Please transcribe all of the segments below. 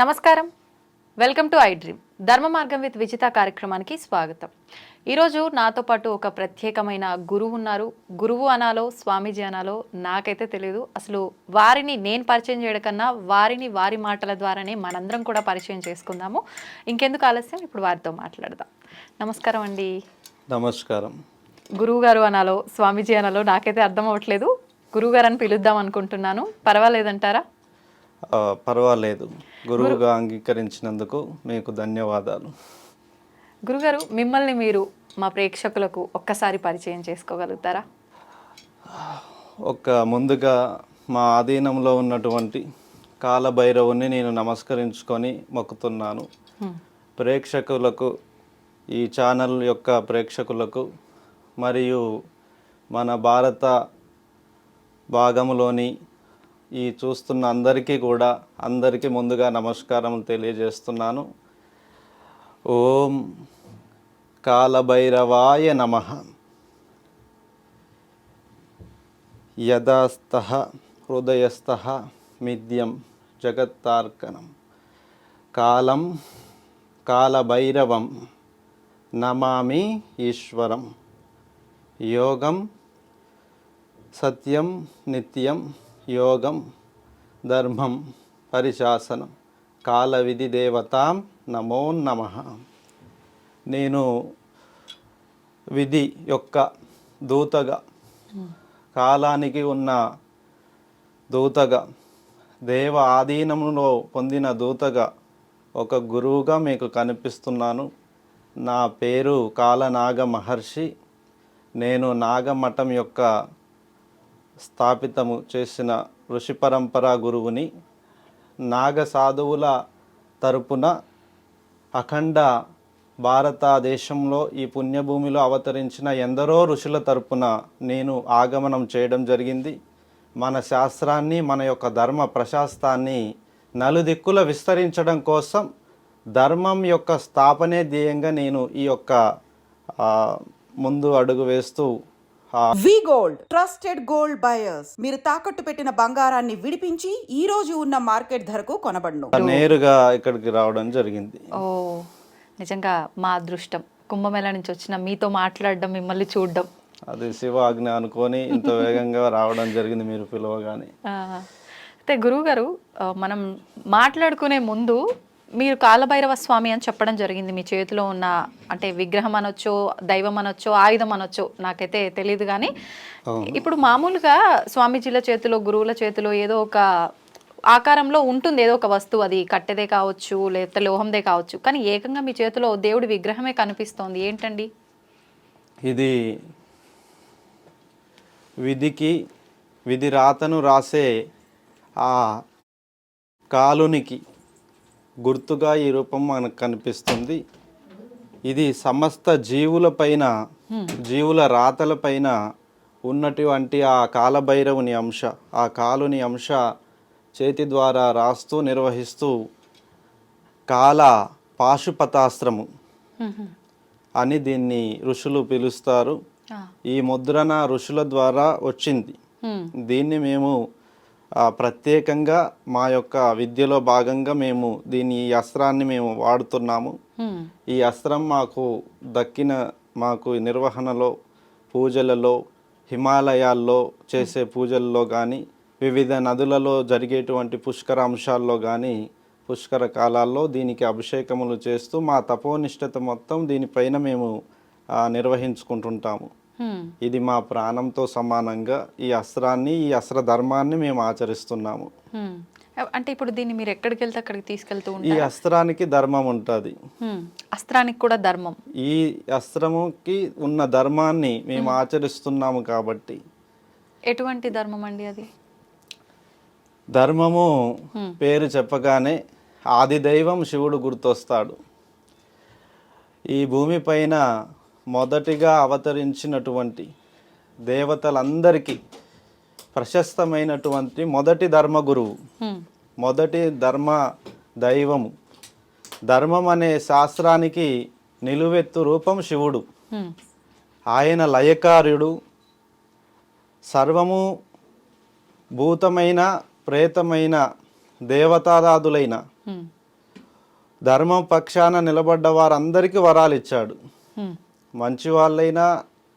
నమస్కారం. Welcome to I dream. ధర్మ మార్గం విత్ విజిత కార్యక్రమానికి స్వాగతం. ఈరోజు నాతో పాటు ఒక ప్రత్యేకమైన గురువు ఉన్నారు. గురువు అనాలో స్వామీజీ అనాలో నాకైతే తెలియదు అసలు వారిని నేను పరిచయం చేయడం కన్నా వారిని వారి మాటల ద్వారానే మనందరం కూడా పరిచయం చేసుకుందాము. ఇంకెందుకు ఆలస్యం? ఇప్పుడు వారితో మాట్లాడదాం. నమస్కారం అండి. నమస్కారం. గురువు గారు అనాలో స్వామీజీ అనాలో నాకైతే అర్థం అవ్వట్లేదు. గురువు గారు అని పిలుద్దాం అనుకుంటున్నాను. పర్వాలేదంటారా? పర్వాలేదు. గురువుగా అంగీకరించినందుకు మీకు ధన్యవాదాలు. గురుగారు మిమ్మల్ని మీరు మా ప్రేక్షకులకు ఒక్కసారి పరిచయం చేసుకోగలుగుతారా? ఒక ముందుగా మా ఆధీనంలో ఉన్నటువంటి కాలభైరవుని నేను నమస్కరించుకొని మొక్కుతున్నాను. ప్రేక్షకులకు ఈ ఛానల్ యొక్క ప్రేక్షకులకు మరియు మన భారత భాగంలోని ఈ చూస్తున్న అందరికీ కూడా అందరికీ ముందుగా నమస్కారం తెలియజేస్తున్నాను. ఓం కాలభైరవాయ నమ. యదాస్థ హృదయస్థ మిథ్యం జగత్తార్కణం. కాలం కాలభైరవం నమామి ఈశ్వరం. యోగం సత్యం నిత్యం యోగం ధర్మం పరిశాసనం కాల విధి దేవతాం నమో నమ. నేను విధి యొక్క దూతగా కాలానికి ఉన్న దూతగా దేవ ఆధీనంలో పొందిన దూతగా ఒక గురువుగా మీకు కనిపిస్తున్నాను. నా పేరు కాలనాగ మహర్షి. నేను నాగమఠం యొక్క స్థాపితము చేసిన ఋషి పరంపరా గురువుని నాగ సాధువుల తరపున అఖండ భారతదేశంలో ఈ పుణ్యభూమిలో అవతరించిన ఎందరో ఋషుల తరపున నేను ఆగమనం చేయడం జరిగింది. మన శాస్త్రాన్ని మన యొక్క ధర్మ ప్రశాస్తాన్ని నలుదిక్కుల విస్తరించడం కోసం ధర్మం యొక్క స్థాపనే ధ్యేయంగా నేను ఈ యొక్క ముందు అడుగు వేస్తూ V gold trusted gold buyers. మీరు తాకట్టు పెట్టిన బంగారాన్ని విడిపించి ఈ రోజు ఉన్న మార్కెట్ ధరకు కొనబడును. నేరుగా ఇక్కడికి రావడం జరిగింది. ఓ నిజంగా మా అదృష్టం. కుంభమేళ నుంచి వచ్చిన మీతో మాట్లాడడం మిమ్మల్ని చూడడం. అది శివ ఆజ్ఞ అనుకొని ఇంత వేగంగా రావడం జరిగింది మీరు పిలవగానే. అయితే గురువు గారు మనం మాట్లాడుకునే ముందు మీరు కాలభైరవ స్వామి అని చెప్పడం జరిగింది. మీ చేతిలో ఉన్న అంటే విగ్రహం అనొచ్చో దైవం అనొచ్చో ఆయుధం అనొచ్చో నాకైతే తెలియదు కానీ ఇప్పుడు మామూలుగా స్వామీజీల చేతిలో గురువుల చేతిలో ఏదో ఒక ఆకారంలో ఉంటుంది. ఏదో ఒక వస్తువు అది కట్టెదే కావచ్చు లేకపోతే లోహందే కావచ్చు. కానీ ఏకంగా మీ చేతిలో దేవుడి విగ్రహమే కనిపిస్తోంది. ఏంటండి? ఇది విధికి విధి రాతను రాసే ఆ కాలునికి గుర్తుగా ఈ రూపం మనకు కనిపిస్తుంది. ఇది సమస్త జీవులపైన జీవుల రాతలపైన ఉన్నటువంటి ఆ కాలభైరవుని అంశ. ఆ కాలుని అంశ చేతి ద్వారా రాస్తూ నిర్వహిస్తూ కాల పాశుపతాస్త్రము అని దీన్ని ఋషులు పిలుస్తారు. ఈ ముద్రణ ఋషుల ద్వారా వచ్చింది. దీన్ని మేము ప్రత్యేకంగా మా యొక్క విద్యలో భాగంగా మేము దీన్ని ఈ అస్త్రాన్ని మేము వాడుతున్నాము ఈ అస్త్రం మాకు దక్కిన మాకు నిర్వహణలో పూజలలో హిమాలయాల్లో చేసే పూజల్లో కానీ వివిధ నదులలో జరిగేటువంటి పుష్కర అంశాల్లో కానీ పుష్కర కాలాల్లో దీనికి అభిషేకములు చేస్తూ మా తపోనిష్టత మొత్తం దీనిపైన మేము నిర్వహించుకుంటుంటాము. ఇది మా ప్రాణంతో సమానంగా ఈ అస్త్రాన్ని ఈ అస్త్ర ధర్మాన్ని మేము ఆచరిస్తున్నాము. అంటే ఇప్పుడు దీన్ని మీరు ఎక్కడికి వెళ్తే అక్కడికి తీసుకెళ్తూ ఈ అస్త్రానికి ధర్మం ఉంటుంది. అస్త్రానికి కూడా ధర్మం. ఈ అస్త్రముకి ఉన్న ధర్మాన్ని మేము ఆచరిస్తున్నాము కాబట్టి. ఎటువంటి ధర్మం అండి అది? ధర్మము పేరు చెప్పగానే ఆది దైవం శివుడు గుర్తొస్తాడు. ఈ భూమిపైన మొదటిగా అవతరించినటువంటి దేవతలందరికీ ప్రశస్తమైనటువంటి మొదటి ధర్మగురువు. మొదటి ధర్మ దైవము ధర్మం అనే శాస్త్రానికి నిలువెత్తు రూపం శివుడు. ఆయన లయకార్యుడు సర్వము భూతమైన ప్రేతమైన దేవతాదాదులైన. ధర్మం పక్షాన నిలబడ్డ వారందరికీ వరాలు ఇచ్చాడు హ్మ్. మంచి వాళ్ళైనా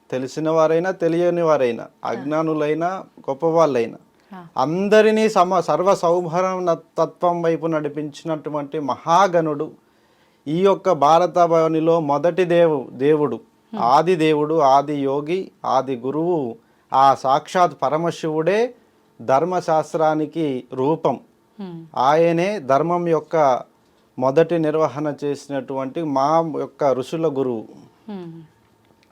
తెలిసిన వారైనా తెలియని వారైనా అజ్ఞానులైనా గొప్పవాళ్ళైనా ఆ. అందరినీ సమ సర్వ సౌభరణ తత్వం వైపు నడిపించినటువంటి మహాగణుడు ఈ యొక్క భారతభవనిలో మొదటి దేవు దేవుడు ఆది దేవుడు ఆది యోగి ఆది గురువు ఆ సాక్షాత్ పరమశివుడే ధర్మశాస్త్రానికి రూపం. ఆయనే ధర్మం యొక్క మొదటి నిర్వహణ చేసినటువంటి మా యొక్క ఋషుల గురువు.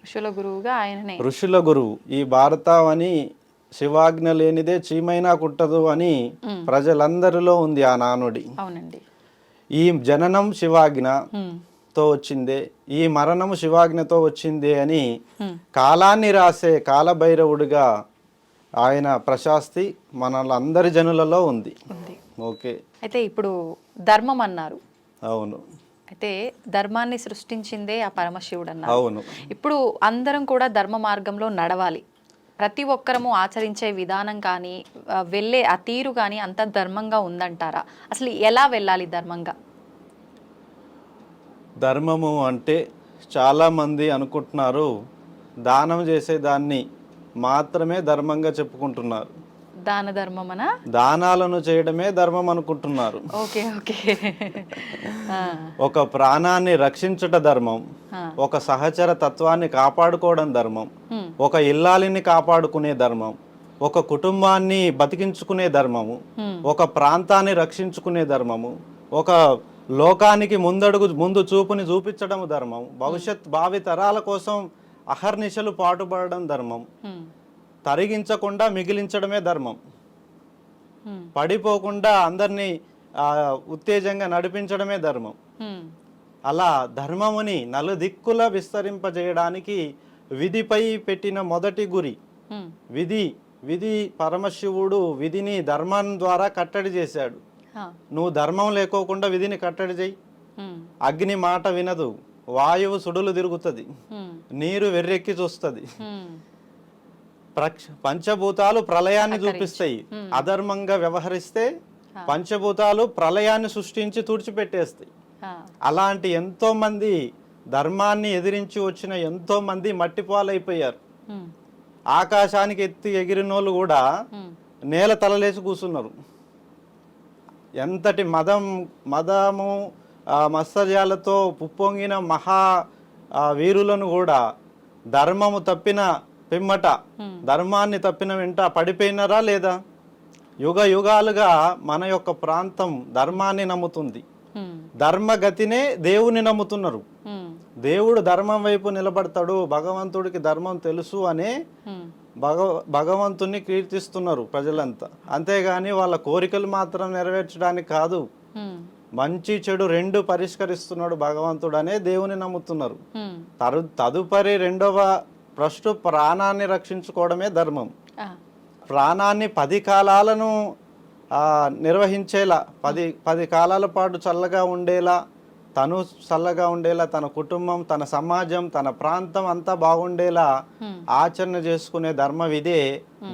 ఋషుల గురువుగా ఆయననే. ఋషుల గురువు. ఈ భారతావని శివాజ్ఞ లేనిదే చీమైనా కుట్టదు అని ప్రజలందరిలో ఉంది ఆ నానుడి. అవునండి. ఈ జననం శివాజ్ఞ హ్మ్. తో వచ్చిందే ఈ మరణము శివాజ్ఞతో వచ్చిందే అని. కాలాన్ని రాసే కాలభైరవుడిగా ఆయన ప్రశాస్తి మనలందరి జనులలో ఉంది. ఓకే. అయితే ఇప్పుడు ధర్మం అన్నారు. అవును. అయితే ధర్మాన్ని సృష్టించిందే ఆ పరమశివుడు అన్నారు. అవును. ఇప్పుడు అందరం కూడా ధర్మ మార్గంలో నడవాలి. ప్రతి ఒక్కరము ఆచరించే విధానం కానీ వెళ్ళే ఆ తీరు కానీ అంత ధర్మంగా ఉందంటారా? అసలు ఎలా వెళ్ళాలి ధర్మంగా? ధర్మము అంటే చాలామంది అనుకుంటున్నారు దానం చేసే దాన్ని మాత్రమే ధర్మంగా చెప్పుకుంటున్నారు. దాన ధర్మమనా దానాలను చేయడమే ధర్మం అనుకుంటున్నారు ఓకే ఓకే ఒక ప్రాణాన్ని రక్షించుట ధర్మం. ఒక సహచర తత్వాన్ని కాపాడుకోవడం ధర్మం. ఒక ఇల్లాలిని కాపాడుకునే ధర్మం ఒక కుటుంబాన్ని బతికించుకునే ధర్మము. ఒక ప్రాంతాన్ని రక్షించుకునే ధర్మము ఒక లోకానికి ముందడుగు ముందు చూపుని చూపించడం ధర్మం భవిష్యత్ భావి తరాల కోసం అహర్నిశలు పాటుపడడం ధర్మం. తరిగించకుండా మిగిలించడమే ధర్మం. పడిపోకుండా అందరినీ ఉత్తేజంగా నడిపించడమే ధర్మం. అలా ధర్మముని నలుదిక్కుల విస్తరింపజేయడానికి విధిపై పెట్టిన మొదటి గురి. విధి విధి పరమశివుడు విధిని ధర్మం ద్వారా కట్టడి చేశాడు నువ్వు ధర్మం లేకోకుండా విధిని కట్టడి చేయి. అగ్ని మాట వినదు వాయువు సుడులు తిరుగుతుంది. నీరు వెర్రెక్కి చూస్తుంది పంచభూతాలు ప్రళయాన్ని చూపిస్తాయి. అధర్మంగా వ్యవహరిస్తే పంచభూతాలు ప్రళయాన్ని సృష్టించి తుడిచిపెట్టేస్తాయి. అలాంటి ఎంతో మంది ధర్మాన్ని ఎదిరించి వచ్చిన ఎంతో మంది మట్టిపాలైపోయారు. ఆకాశానికి ఎత్తి ఎగిరినోళ్ళు కూడా. నేల తలలేసి కూర్చున్నారు. ఎంతటి మదం మదము మత్సర్యాలతో పుప్పొంగిన మహా వీరులను కూడా ధర్మము తప్పిన పిమ్మట ధర్మాన్ని తప్పిన వెంట పడిపోయినారా లేదా యుగ యుగాలుగా మన యొక్క ప్రాంతం ధర్మాన్ని నమ్ముతుంది. ధర్మగతినే దేవుని నమ్ముతున్నారు. దేవుడు ధర్మం వైపు నిలబడతాడు భగవంతుడికి ధర్మం తెలుసు అనే. భగ భగవంతుని కీర్తిస్తున్నారు ప్రజలంతా అంతేగాని వాళ్ళ కోరికలు మాత్రం నెరవేర్చడానికి కాదు. మంచి చెడు రెండు పరిష్కరిస్తున్నాడు భగవంతుడు అనే దేవుని నమ్ముతున్నారు. తరు తదుపరి రెండవ ఫస్ట్ ప్రాణాన్ని రక్షించుకోవడమే ధర్మం. ప్రాణాన్ని పది కాలాలను నిర్వహించేలా పది పది కాలాల పాటు చల్లగా ఉండేలా తను చల్లగా ఉండేలా తన కుటుంబం తన సమాజం తన ప్రాంతం అంతా బాగుండేలా. ఆచరణ చేసుకునే ధర్మ విధే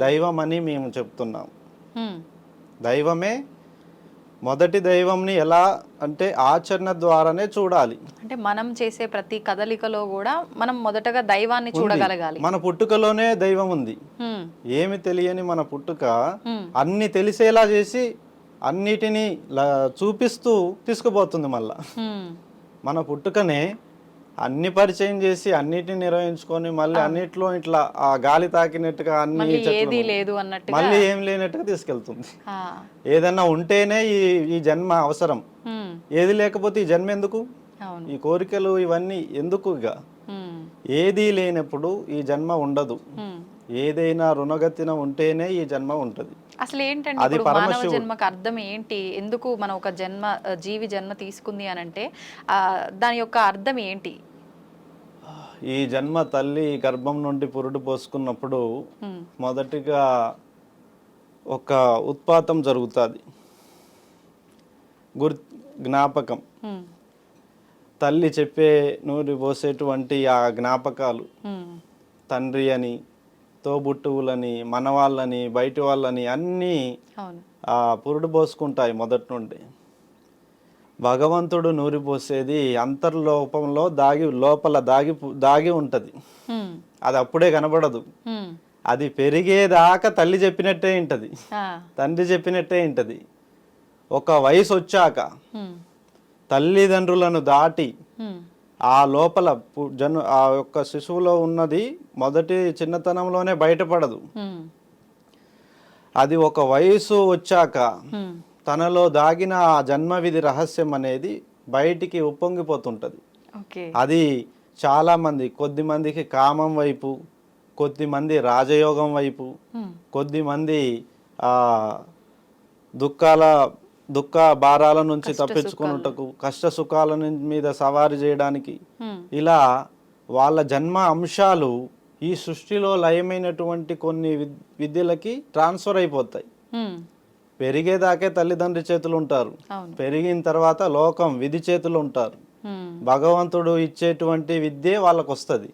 దైవం అని మేము చెప్తున్నాం. దైవమే మొదటి దైవంని ఎలా అంటే ఆచరణ ద్వారానే చూడాలి అంటే మనం చేసే ప్రతి కదలికలో కూడా మనం మొదటగా దైవాన్ని చూడగలగాలి మన పుట్టుకలోనే దైవం ఉంది. ఏమి తెలియని మన పుట్టుక. అన్ని తెలిసేలా చేసి అన్నిటినీ చూపిస్తూ తీసుకుపోతుంది మళ్ళా. మన పుట్టుకనే అన్ని పరిచయం చేసి అన్నిటిని నిర్వహించుకొని మళ్ళీ అన్నిట్లో ఇట్లా ఆ గాలి తాకినట్టుగా అన్ని చెట్లు ఏది లేదు అన్నట్టుగా మళ్ళీ ఏం లేనట్టుగా తీసుకెళ్తుంది. ఏదన్నా ఉంటేనే ఈ ఈ జన్మ అవసరం. ఏది లేకపోతే ఈ జన్మ ఎందుకు? ఈ కోరికలు ఇవన్నీ ఎందుకు ఇక. ఏదీ లేనప్పుడు ఈ జన్మ ఉండదు. ఏదైనా రుణగతిన ఉంటేనే ఈ జన్మ ఉంటుంది. అసలు ఏంటండి అది ఇప్పుడు మానవ. జన్మకు అర్థం ఏంటి ఎందుకు మనం ఒక జన్మ జీవి జన్మ తీసుకుంది అని అంటే దాని యొక్క అర్థం ఏంటి ఈ జన్మ తల్లి గర్భం నుండి పురుడు పోసుకున్నప్పుడు. మొదటిగా ఒక ఉత్పాతం జరుగుతుంది గుర్ జ్ఞాపకం. తల్లి చెప్పే నూరి పోసేటువంటి ఆ జ్ఞాపకాలు. తండ్రి అని తోబుట్టువులని మనవాళ్ళని బయటి వాళ్ళని అన్నీ పురుడు పోసుకుంటాయి మొదటి నుండి భగవంతుడు నూరిపోసేది అంతర్లోపంలో దాగి లోపల దాగి దాగి ఉంటుంది. అది అప్పుడే కనబడదు. అది పెరిగేదాకా తల్లి చెప్పినట్టే ఉంటుంది. తండ్రి చెప్పినట్టే ఉంటుంది ఒక వయసు వచ్చాక. తల్లిదండ్రులను దాటి. ఆ లోపల జను ఆ యొక్క శిశువులో ఉన్నది మొదటి చిన్నతనంలోనే బయటపడదు. అది ఒక వయసు వచ్చాక. తనలో దాగిన ఆ జన్మవిధి రహస్యం అనేది బయటికి ఉప్పొంగిపోతుంటుంది అది చాలామంది కొద్ది మందికి కామం వైపు కొద్దిమంది రాజయోగం వైపు. కొద్దిమంది ఆ దుఃఖాల దుఃఖ భారాల నుంచి తప్పించుకున్నటకు కష్ట సుఖాల మీద సవారీ చేయడానికి. ఇలా వాళ్ళ జన్మ అంశాలు ఈ సృష్టిలో లయమైనటువంటి కొన్ని విద్- విద్యలకి ట్రాన్స్ఫర్ అయిపోతాయి. పెరిగేదాకే తల్లిదండ్రి చేతులు ఉంటారు పెరిగిన తర్వాత లోకం విధి చేతులు ఉంటారు. భగవంతుడు ఇచ్చేటువంటి విద్యే వాళ్ళకు వస్తుంది.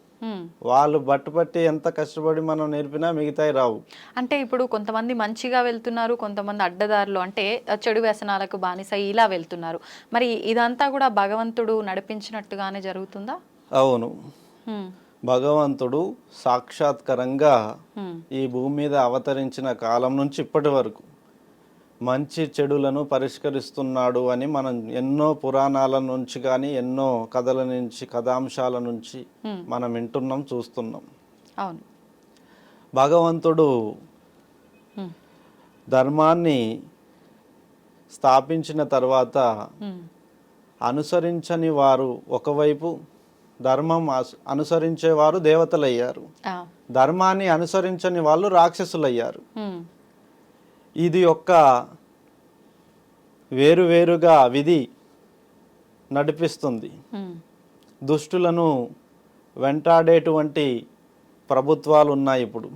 వాళ్ళు బట్టుపట్టి ఎంత కష్టపడి మనం నేర్పినా మిగతాయి రావు. అంటే ఇప్పుడు కొంతమంది మంచిగా వెళ్తున్నారు కొంతమంది అడ్డదారులు. అంటే చెడు వ్యసనాలకు బానిస ఇలా వెళ్తున్నారు. మరి ఇదంతా కూడా భగవంతుడు నడిపించినట్టుగానే జరుగుతుందా? అవును. భగవంతుడు సాక్షాత్కరంగా. ఈ భూమి మీద అవతరించిన కాలం నుంచి ఇప్పటి వరకు మంచి చెడులను పరిష్కరిస్తున్నాడు అని మనం ఎన్నో పురాణాల నుంచి కానీ ఎన్నో కథల నుంచి కథాంశాల నుంచి. మనం వింటున్నాం చూస్తున్నాం అవును భగవంతుడు. ధర్మాన్ని స్థాపించిన తర్వాత. అనుసరించని వారు ఒకవైపు ధర్మం అనుసరించేవారు దేవతలయ్యారు. ధర్మాన్ని అనుసరించని వాళ్ళు రాక్షసులయ్యారు. ఇది యొక్క వేరువేరుగా విధి నడిపిస్తుంది. దుష్టులను వెంటాడేటువంటి ప్రభుత్వాలు ఉన్నాయి ఇప్పుడు.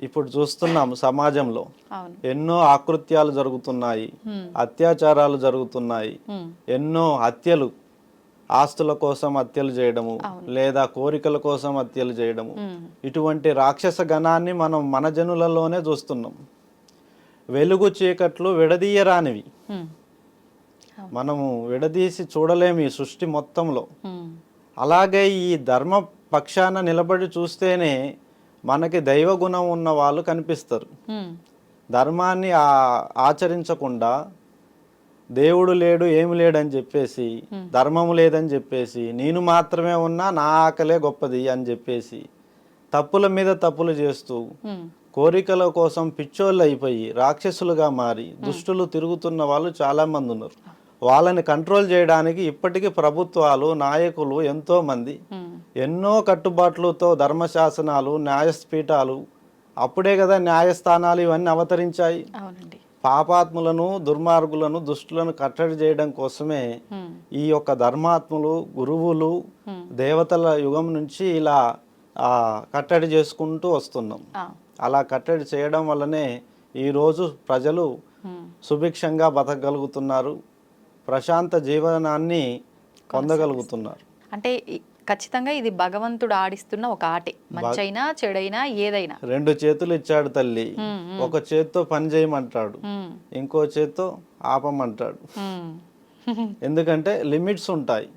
ఇప్పుడు చూస్తున్నాం సమాజంలో ఎన్నో ఆకృత్యాలు జరుగుతున్నాయి. అత్యాచారాలు జరుగుతున్నాయి. ఎన్నో హత్యలు ఆస్తుల కోసం హత్యలు చేయడము లేదా కోరికల కోసం హత్యలు చేయడము. ఇటువంటి రాక్షస గణాన్ని మనం మన జనులలోనే చూస్తున్నాం వెలుగు చీకట్లు విడదీయరానివి. మనము విడదీసి చూడలేము ఈ సృష్టి మొత్తంలో. అలాగే ఈ ధర్మ పక్షాన నిలబడి చూస్తేనే మనకి దైవ గుణం ఉన్న వాళ్ళు కనిపిస్తారు. ధర్మాన్ని ఆ- ఆచరించకుండా దేవుడు లేడు ఏమి లేడని చెప్పేసి ధర్మము లేదని చెప్పేసి నేను మాత్రమే ఉన్నా నా ఆకలే గొప్పది అని చెప్పేసి తప్పుల మీద తప్పులు చేస్తూ. కోరికల కోసం పిచ్చోళ్ళు అయిపోయి రాక్షసులుగా మారి దుష్టులు తిరుగుతున్న వాళ్ళు చాలా మంది ఉన్నారు. వాళ్ళని కంట్రోల్ చేయడానికి ఇప్పటికీ ప్రభుత్వాలు నాయకులు ఎంతో మంది. హ్మ్. ఎన్నో కట్టుబాట్లతో ధర్మశాసనాలు న్యాయపీఠాలు అప్పుడే కదా న్యాయస్థానాలు ఇవన్నీ అవతరించాయి. పాపాత్ములను దుర్మార్గులను దుష్టులను కట్టడి చేయడం కోసమే. ఈ యొక్క ధర్మాత్ములు గురువులు దేవతల యుగం నుంచి ఇలా ఆ, కట్టడి చేసుకుంటూ వస్తున్నాం. అలా కట్టడి చేయడం వల్లనే ఈరోజు ప్రజలు. సుభిక్షంగా బతకగలుగుతున్నారు ప్రశాంత జీవనాన్ని పొందగలుగుతున్నారు అంటే ఖచ్చితంగా ఇది భగవంతుడు ఆడిస్తున్న ఒక ఆటే మంచైనా చెడైనా ఏదైనా రెండు చేతులు ఇచ్చాడు తల్లి. ఒక చేత్తో పని చేయమంటాడు. ఇంకో చేత్తో ఆపమంటాడు. ఎందుకంటే లిమిట్స్ ఉంటాయి.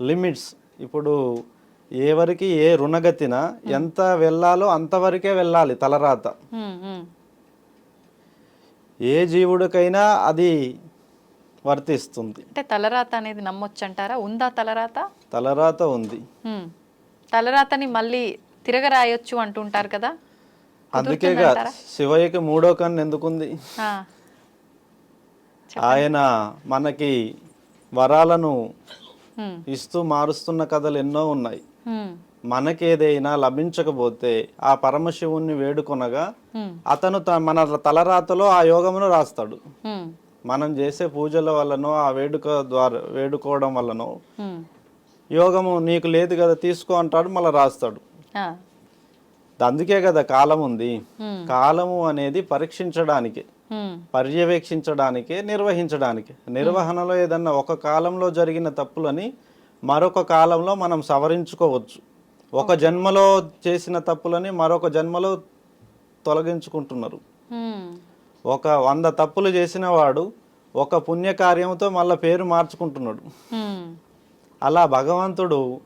లిమిట్స్. ఇప్పుడు ఎవరికి ఏ రుణగతిన ఎంత వెళ్ళాలో అంతవరకే వెళ్ళాలి తలరాత. ఏ జీవుడికైనా అది వర్తిస్తుంది. అంటే తలరాత అనేది నమ్మొచ్చు అంటారా ఉందా తలరాత? తలరాత ఉంది. తలరాతని మళ్ళీ తిరగరాయొచ్చు అంటుంటారు కదా? అందుకేగా శివయ్యకి మూడో కన్ను ఎందుకుంది. ఆయన మనకి వరాలను. ఇస్తూ మారుస్తున్న కథలు ఎన్నో ఉన్నాయి. మనకేదైనా లభించకపోతే ఆ పరమశివుణ్ణి వేడుకొనగా. అతను మన తలరాతలో ఆ యోగమును రాస్తాడు. మనం చేసే పూజల వల్లనో ఆ వేడుక ద్వారా వేడుకోవడం వల్లనో. యోగము నీకు లేదు కదా తీసుకో అంటాడు మళ్ళీ రాస్తాడు. అందుకే కదా కాలం ఉంది. కాలము అనేది పరీక్షించడానికి. పర్యవేక్షించడానికే నిర్వహించడానికి నిర్వహణలో ఏదన్నా ఒక కాలంలో జరిగిన తప్పులని మరొక కాలంలో మనం సవరించుకోవచ్చు ఒక జన్మలో చేసిన తప్పులని మరొక జన్మలో తొలగించుకుంటున్నారు. ఒక వంద తప్పులు చేసిన వాడు ఒక పుణ్యకార్యంతో మళ్ళీ పేరు మార్చుకుంటున్నాడు. అలా భగవంతుడు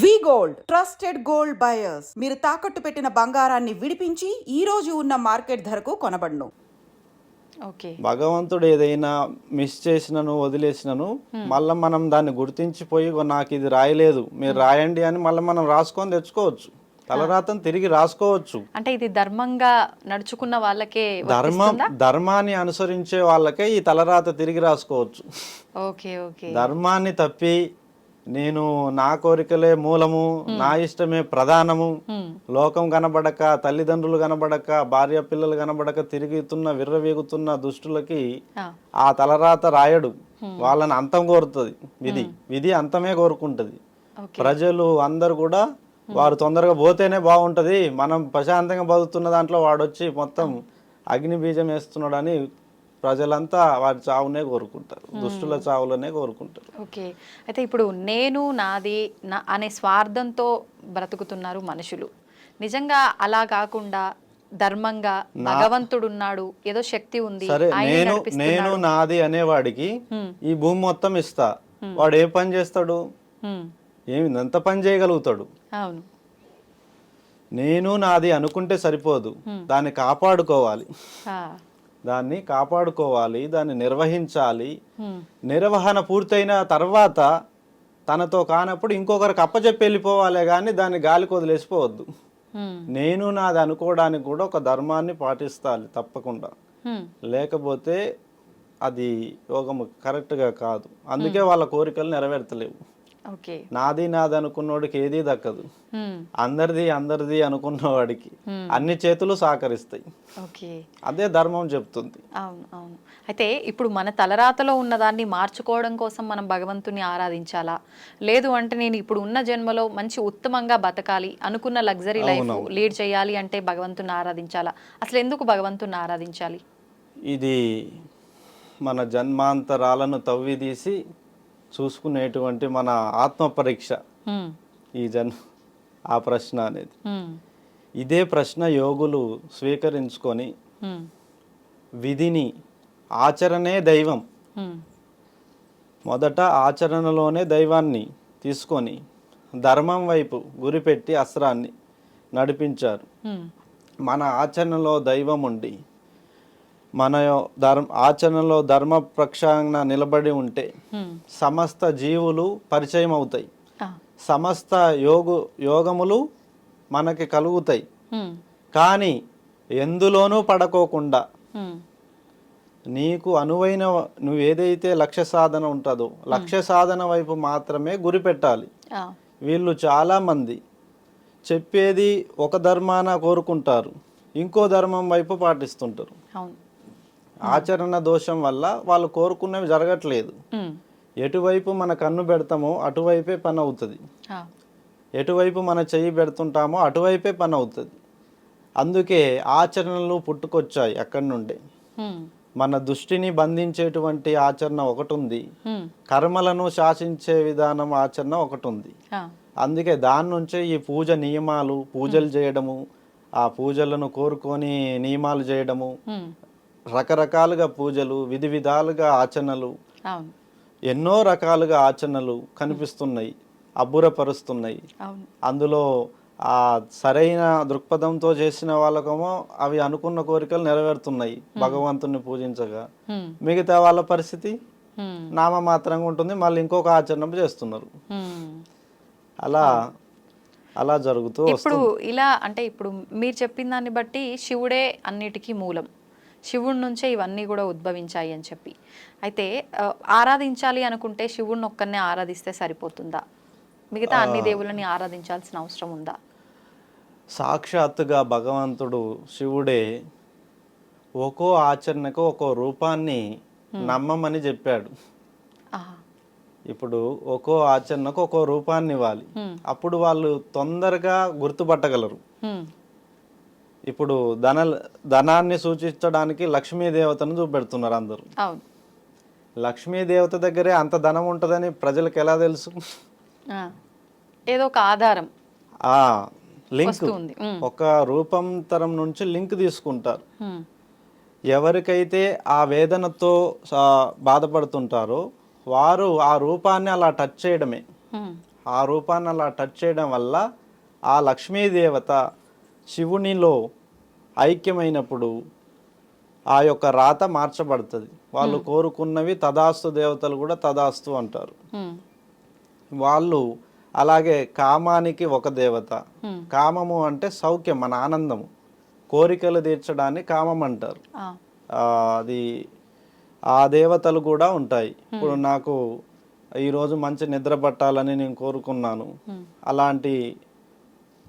V gold trusted gold buyers. మీరు తాకట్టు పెట్టిన బంగారాన్ని విడిపించి ఈ రోజు ఉన్న మార్కెట్ ధరకు కొనబడును. ఓకే. భగవంతుడు ఏదైనా మిస్ చేసినను వదిలేసినను మళ్ళీ మనం దాన్ని గుర్తించిపోయి "ఇగో నాకు ఇది రాయలేదు మీరు రాయండి అని మళ్ళీ మనం రాసుకొని తెచ్చుకోవచ్చు. తలరాతను తిరిగి రాసుకోవచ్చు. అంటే ఇది ధర్మంగా నడుచుకున్న వాళ్ళకే ధర్మం? ధర్మాన్ని అనుసరించే వాళ్ళకే ఈ తలరాత తిరిగి రాసుకోవచ్చు. Okay okay. ధర్మాన్ని తప్పి నేను నా కోరికలే మూలము నా ఇష్టమే ప్రధానము. లోకం కనబడక తల్లిదండ్రులు కనబడక భార్య పిల్లలు కనబడక తిరుగుతున్న విర్రవీగుతున్న దుష్టులకి ఆ, తలరాత రాయడు. వాళ్ళని అంతం కోరుతుంది. విధి. విధి అంతమే కోరుకుంటది. ప్రజలు అందరు కూడా వారు తొందరగా పోతేనే బాగుంటది. మనం ప్రశాంతంగా బతుకుతున్న దాంట్లో వాడొచ్చి మొత్తం అగ్ని బీజం వేస్తున్నాడని ప్రజలంతా వారి చావునే కోరుకుంటారు. దుష్టుల చావులనే కోరుకుంటారు. ఓకే. అయితే ఇప్పుడు నేను నాది నా అనే స్వార్థంతో బ్రతుకుతున్నారు మనుషులు. నిజంగా అలా కాకుండా ధర్మంగా భగవంతుడు ఉన్నాడు ఏదో శక్తి ఉంది నేను. నేను నాది అనేవాడికి. ఈ భూమి మొత్తం ఇస్తా. వాడు ఏ పని చేస్తాడు. ఏమి ఎంత పని చేయగలుగుతాడు? అవును. నేను నాది అనుకుంటే సరిపోదు. దాన్ని కాపాడుకోవాలి. దాన్ని కాపాడుకోవాలి దాన్ని నిర్వహించాలి. నిర్వహణ పూర్తయిన తర్వాత తనతో కానప్పుడు ఇంకొకరికి అప్పచెప్పి వెళ్ళిపోవాలే కానీ దాన్ని గాలికి వదిలేసిపోవద్దు. నేను నాది అనుకోవడానికి కూడా ఒక ధర్మాన్ని పాటిస్తాలి తప్పకుండా. లేకపోతే అది యోగము కరెక్ట్గా కాదు అందుకే వాళ్ళ కోరికలు నెరవేర్తలేవు నాది నాది అనుకున్నోడికి ఏదీ దక్కదు. అందరిది అందరిది అనుకున్నవాడికి అన్ని చేతులు సహకరిస్తాయి. ఓకే. అదే ధర్మం చెప్తుంది. అవును అవును. అయితే ఇప్పుడు మన తలరాతలో ఉన్నదాన్ని మార్చుకోవడం కోసం మనం భగవంతుని ఆరాధించాలా? లేదు అంటే నేను ఇప్పుడు ఉన్న జన్మలో మంచి ఉత్తమంగా బతకాలి అనుకున్న లగ్జరీ లైఫ్ లీడ్ చేయాలి అంటే భగవంతుని ఆరాధించాలా? అసలు ఎందుకు భగవంతుని ఆరాధించాలి? ఇది మన జన్మాంతరాలను తవ్వి తీసి చూసుకునేటువంటి మన ఆత్మ పరీక్ష. ఈ జన్ ఆ ప్రశ్న అనేది. ఇదే ప్రశ్న యోగులు స్వీకరించుకొని. విధిని ఆచరణే దైవం. మొదట ఆచరణలోనే దైవాన్ని తీసుకొని ధర్మం వైపు గురిపెట్టి అస్త్రాన్ని నడిపించారు. మన ఆచరణలో దైవం ఉండి మన ధర్మ ఆచరణలో ధర్మ ప్రక్షాళన నిలబడి ఉంటే. సమస్త జీవులు పరిచయం అవుతాయి. సమస్త యోగు యోగములు మనకి కలుగుతాయి. కానీ ఎందులోనూ పడకోకుండా. నీకు అనువైన నువ్వు ఏదైతే లక్ష్య సాధన ఉంటుందో లక్ష్య సాధన వైపు మాత్రమే గురి పెట్టాలి. వీళ్ళు చాలామంది చెప్పేది ఒక ధర్మాన కోరుకుంటారు ఇంకో ధర్మం వైపు పాటిస్తుంటారు ఆచరణ దోషం వల్ల వాళ్ళు కోరుకున్నవి జరగట్లేదు. ఎటువైపు మన కన్ను పెడతామో అటువైపే పని అవుతుంది. ఎటువైపు మన చెయ్యి పెడుతుంటామో అటువైపే పని అవుతుంది అందుకే ఆచరణలు పుట్టుకొచ్చాయి అక్కడి నుండే. మన దృష్టిని బంధించేటువంటి ఆచరణ ఒకటి ఉంది. కర్మలను శాసించే విధానం ఆచరణ ఒకటి ఉంది. అందుకే దాని నుంచే ఈ పూజ నియమాలు పూజలు చేయడము ఆ పూజలను కోరుకొని నియమాలు చేయడము. రకరకాలుగా పూజలు విధి విధాలుగా ఆచరణలు ఎన్నో రకాలుగా ఆచరణలు కనిపిస్తున్నాయి అబ్బురపరుస్తున్నాయి. అందులో ఆ సరైన దృక్పథంతో చేసిన వాళ్ళకేమో అవి అనుకున్న కోరికలు నెరవేరుతున్నాయి భగవంతుని పూజించగా. మిగతా వాళ్ళ పరిస్థితి. నామ మాత్రంగా ఉంటుంది మళ్ళీ ఇంకొక ఆచరణ చేస్తున్నారు. అలా అలా జరుగుతూ ఇప్పుడు ఇలా అంటే ఇప్పుడు మీరు చెప్పిన దాన్ని బట్టి శివుడే అన్నిటికీ మూలం. శివుడి నుంచే ఇవన్నీ కూడా ఉద్భవించాయి అని చెప్పి. అయితే ఆరాధించాలి అనుకుంటే శివుడిని ఒక్కనే ఆరాధిస్తే సరిపోతుందా? మిగతా అన్ని దేవుళ్ళని ఆరాధించాల్సిన అవసరం ఉందా? సాక్షాత్తుగా భగవంతుడు శివుడే ఒక్కో ఆచరణకు ఒక్కో రూపాన్ని నమ్మమని చెప్పాడు. ఇప్పుడు ఒక్కో ఆచరణకు ఒక్కో రూపాన్ని ఇవ్వాలి. అప్పుడు వాళ్ళు తొందరగా గుర్తుపట్టగలరు. ఇప్పుడు ధన ధనాన్ని సూచించడానికి లక్ష్మీ దేవతను చూపెడుతున్నారు అందరూ. అవును. లక్ష్మీ దేవత దగ్గరే అంత ధనం ఉంటుందని ప్రజలకు ఎలా తెలుసు. ఏదో ఒక ఆధారం ఆ లింక్. ఒక రూపాంతరం నుంచి లింక్ తీసుకుంటారు. ఎవరికైతే ఆ వేదనతో బాధపడుతుంటారో వారు ఆ రూపాన్ని అలా టచ్ చేయడమే. ఆ రూపాన్ని అలా టచ్ చేయడం వల్ల ఆ లక్ష్మీదేవత శివునిలో ఐక్యమైనప్పుడు ఆ యొక్క రాత మార్చబడుతుంది. వాళ్ళు కోరుకున్నవి తదాస్తు దేవతలు కూడా తదాస్తు అంటారు. ఉమ్, వాళ్ళు అలాగే కామానికి ఒక దేవత. Hmm. కామము అంటే సౌఖ్యం మన ఆనందము. కోరికలు తీర్చడాన్ని కామం అంటారు. అది ఆ దేవతలు కూడా ఉంటాయి. ఇప్పుడు నాకు ఈరోజు మంచి నిద్ర పట్టాలని నేను కోరుకున్నాను. Hmm. అలాంటి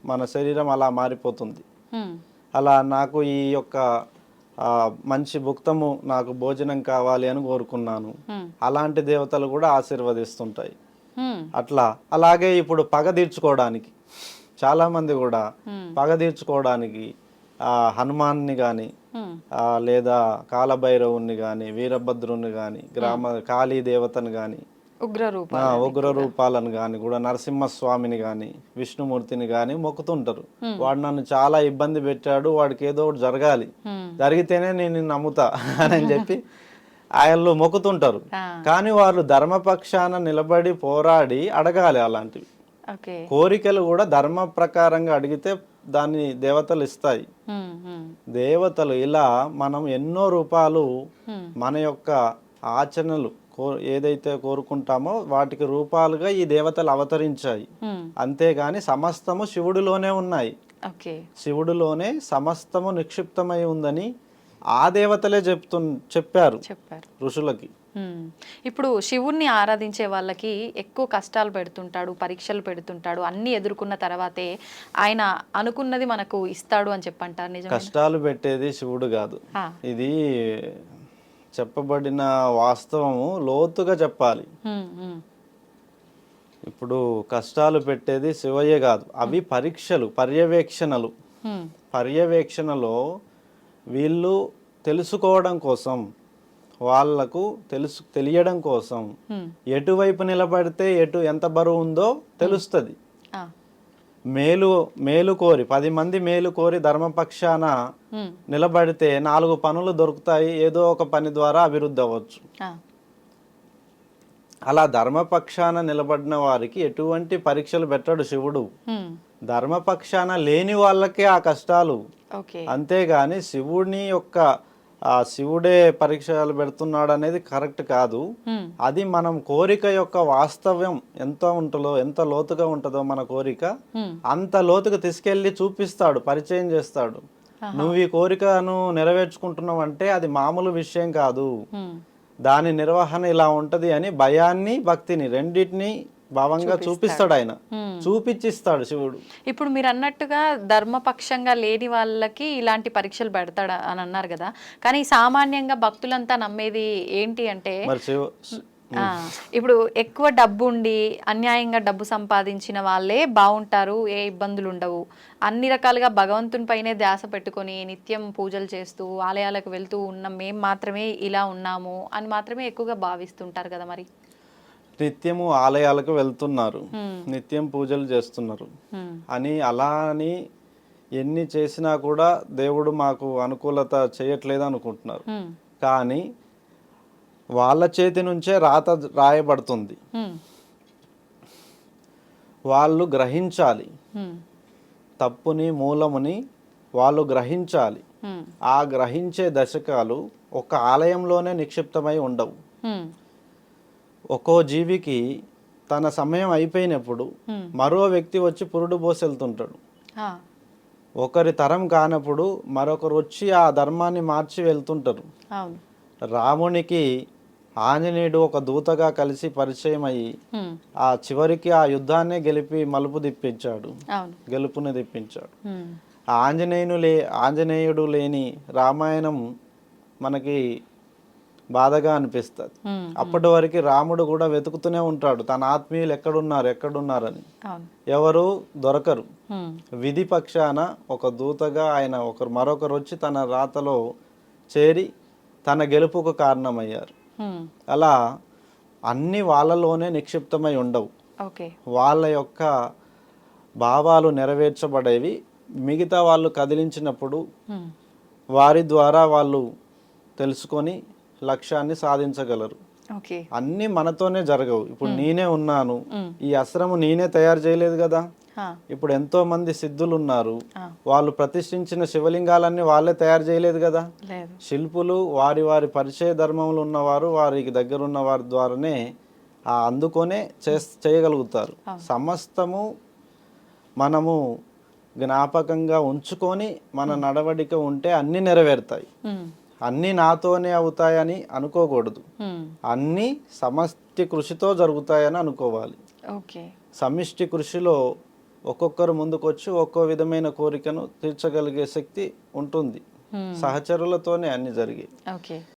మన శరీరం అలా మారిపోతుంది. అలా నాకు ఈ యొక్క మంచి భుక్తము నాకు భోజనం కావాలి అని కోరుకున్నాను. అలాంటి దేవతలు కూడా ఆశీర్వదిస్తుంటాయి. అట్లా అలాగే ఇప్పుడు పగ తీర్చుకోవడానికి చాలామంది కూడా Hmm. పగ తీర్చుకోవడానికి ఆ, హనుమాన్ని కానీ లేదా కాలభైరవుని కానీ వీరభద్రుని కానీ గ్రామ కాళీ దేవతను కానీ ఉగ్ర రూప ఉగ్ర రూపాలను కానీ కూడా నరసింహస్వామిని కానీ విష్ణుమూర్తిని కానీ మొక్కుతుంటారు. వాడు నన్ను చాలా ఇబ్బంది పెట్టాడు వాడికి ఏదో ఒకటి జరగాలి. జరిగితేనే నేను నమ్ముతా అని చెప్పి ఆయనలో మొక్కుతుంటారు. కానీ వాళ్ళు ధర్మపక్షాన నిలబడి పోరాడి అడగాలి అలాంటివి. కోరికలు కూడా ధర్మ ప్రకారంగా అడిగితే దాన్ని దేవతలు ఇస్తాయి. దేవతలు ఇలా మనం ఎన్నో రూపాలు మన యొక్క ఆచరణలు కో ఏదైతే కోరుకుంటామో వాటికి రూపాలుగా ఈ దేవతలు అవతరించాయి. అంతేగాని సమస్తము శివుడిలోనే ఉన్నాయి. ఓకే. శివుడిలోనే సమస్తము నిక్షిప్తమై ఉందని ఆ దేవతలే చెప్తు చెప్పారు. చెప్పారు. ఋషులకి. ఇప్పుడు శివుణ్ణి ఆరాధించే వాళ్ళకి ఎక్కువ కష్టాలు పెడుతుంటాడు పరీక్షలు పెడుతుంటాడు అన్ని ఎదుర్కొన్న తర్వాతే ఆయన అనుకున్నది మనకు ఇస్తాడు అని చెప్పంటారు కష్టాలు పెట్టేది శివుడు కాదు. ఇది చెప్పబడిన వాస్తవము లోతుగా చెప్పాలి. ఇప్పుడు కష్టాలు పెట్టేది శివయ్య కాదు. అవి పరీక్షలు పర్యవేక్షణలు. పర్యవేక్షణలో వీళ్ళు తెలుసుకోవడం కోసం వాళ్ళకు తెలుసు తెలియడం కోసం ఎటువైపు నిలబడితే ఎటు ఎంత బరువు ఉందో తెలుస్తుంది. మేలు మేలు కోరి పది మంది మేలు కోరి ధర్మపక్షాన నిలబడితే నాలుగు పనులు దొరుకుతాయి ఏదో ఒక పని ద్వారా అభివృద్ధి అవ్వచ్చు. అలా ధర్మపక్షాన నిలబడిన వారికి ఎటువంటి పరీక్షలు పెట్టడు శివుడు. ధర్మపక్షాన లేని వాళ్ళకే ఆ కష్టాలు. అంతేగాని శివుని యొక్క ఆ శివుడే పరీక్షలు పెడుతున్నాడు అనేది కరెక్ట్ కాదు. అది మనం కోరిక యొక్క వాస్తవ్యం ఎంత ఉంటుందో ఎంత లోతుగా ఉంటుందో మన కోరిక అంత లోతుగా తీసుకెళ్ళి చూపిస్తాడు పరిచయం చేస్తాడు. నువ్వు ఈ కోరికను నెరవేర్చుకుంటున్నావు అంటే అది మామూలు విషయం కాదు. దాని నిర్వహణ ఇలా ఉంటది అని భయాన్ని భక్తిని రెండింటిని భావంగా చూపిస్తాడు. ఆయన చూపించిస్తాడు శివుడు. ఇప్పుడు మీరు అన్నట్టుగా ధర్మపక్షంగా లేని వాళ్ళకి ఇలాంటి పరీక్షలు పెడతాడు అని అన్నారు కదా. కానీ సామాన్యంగా భక్తులంతా నమ్మేది ఏంటి అంటే ఇప్పుడు ఎక్కువ డబ్బు ఉండి అన్యాయంగా డబ్బు సంపాదించిన వాళ్ళే బాగుంటారు ఏ ఇబ్బందులు ఉండవు. అన్ని రకాలుగా భగవంతుని పైనే ధ్యాస పెట్టుకొని నిత్యం పూజలు చేస్తూ ఆలయాలకు వెళ్తూ ఉన్న మేం మాత్రమే ఇలా ఉన్నాము అని మాత్రమే ఎక్కువగా భావిస్తుంటారు కదా మరి. నిత్యము ఆలయాలకు వెళ్తున్నారు నిత్యం పూజలు చేస్తున్నారు. అని అలా అని ఎన్ని చేసినా కూడా దేవుడు మాకు అనుకూలత చేయట్లేదు అనుకుంటున్నారు. కానీ వాళ్ళ చేతి నుంచే రాత రాయబడుతుంది. వాళ్ళు గ్రహించాలి. తప్పుని మూలముని వాళ్ళు గ్రహించాలి. ఆ గ్రహించే దశకాలు ఒక ఆలయంలోనే నిక్షిప్తమై ఉండవు. ఒక్కో జీవికి తన సమయం అయిపోయినప్పుడు. మరో వ్యక్తి వచ్చి పురుడు పోసి వెళ్తుంటాడు ఆ. ఒకరి తరం కానప్పుడు మరొకరు వచ్చి ఆ ధర్మాన్ని మార్చి వెళ్తుంటారు. రామునికి ఆంజనేయుడు ఒక దూతగా కలిసి పరిచయం అయ్యి. ఆ చివరికి ఆ యుద్ధాన్నే గెలిపి మలుపు తిప్పించాడు. గెలుపుని తిప్పించాడు. ఆంజనేయును లే ఆంజనేయుడు లేని రామాయణం మనకి బాధగా అనిపిస్తుంది. అప్పటి వరకు రాముడు కూడా వెతుకుతూనే ఉంటాడు తన ఆత్మీయులు ఎక్కడున్నారు ఎక్కడున్నారని ఎవరు దొరకరు. విధి పక్షాన ఒక దూతగా ఆయన ఒకరు మరొకరు వచ్చి తన రాతలో చేరి తన గెలుపుకు కారణమయ్యారు. అలా అన్ని వాళ్ళలోనే నిక్షిప్తమై ఉండవు వాళ్ళ యొక్క భావాలు నెరవేర్చబడేవి మిగతా వాళ్ళు కదిలించినప్పుడు. వారి ద్వారా వాళ్ళు తెలుసుకొని లక్ష్యాన్ని సాధించగలరు. అన్నీ మనతోనే జరగవు. ఇప్పుడు నేనే ఉన్నాను. ఈ అస్త్రము నేనే తయారు చేయలేదు కదా? ఇప్పుడు ఎంతో మంది సిద్ధులు ఉన్నారు. వాళ్ళు ప్రతిష్ఠించిన శివలింగాలన్నీ వాళ్ళే తయారు చేయలేదు కదా? శిల్పులు వారి వారి పరిచయ ధర్మములు ఉన్నవారు వారికి దగ్గర ఉన్న వారి ద్వారానే ఆ అందుకొనే చే చేయగలుగుతారు. సమస్తము మనము జ్ఞాపకంగా ఉంచుకొని మన నడవడిక ఉంటే అన్నీ నెరవేరుతాయి. అన్నీ నాతోనే అవుతాయని అనుకోకూడదు. అన్నీ సమష్టి కృషితో జరుగుతాయని అనుకోవాలి. ఓకే. సమిష్టి కృషిలో ఒక్కొక్కరు ముందుకొచ్చి ఒక్కో విధమైన కోరికను తీర్చగలిగే శక్తి ఉంటుంది. సహచరులతోనే అన్ని జరిగాయి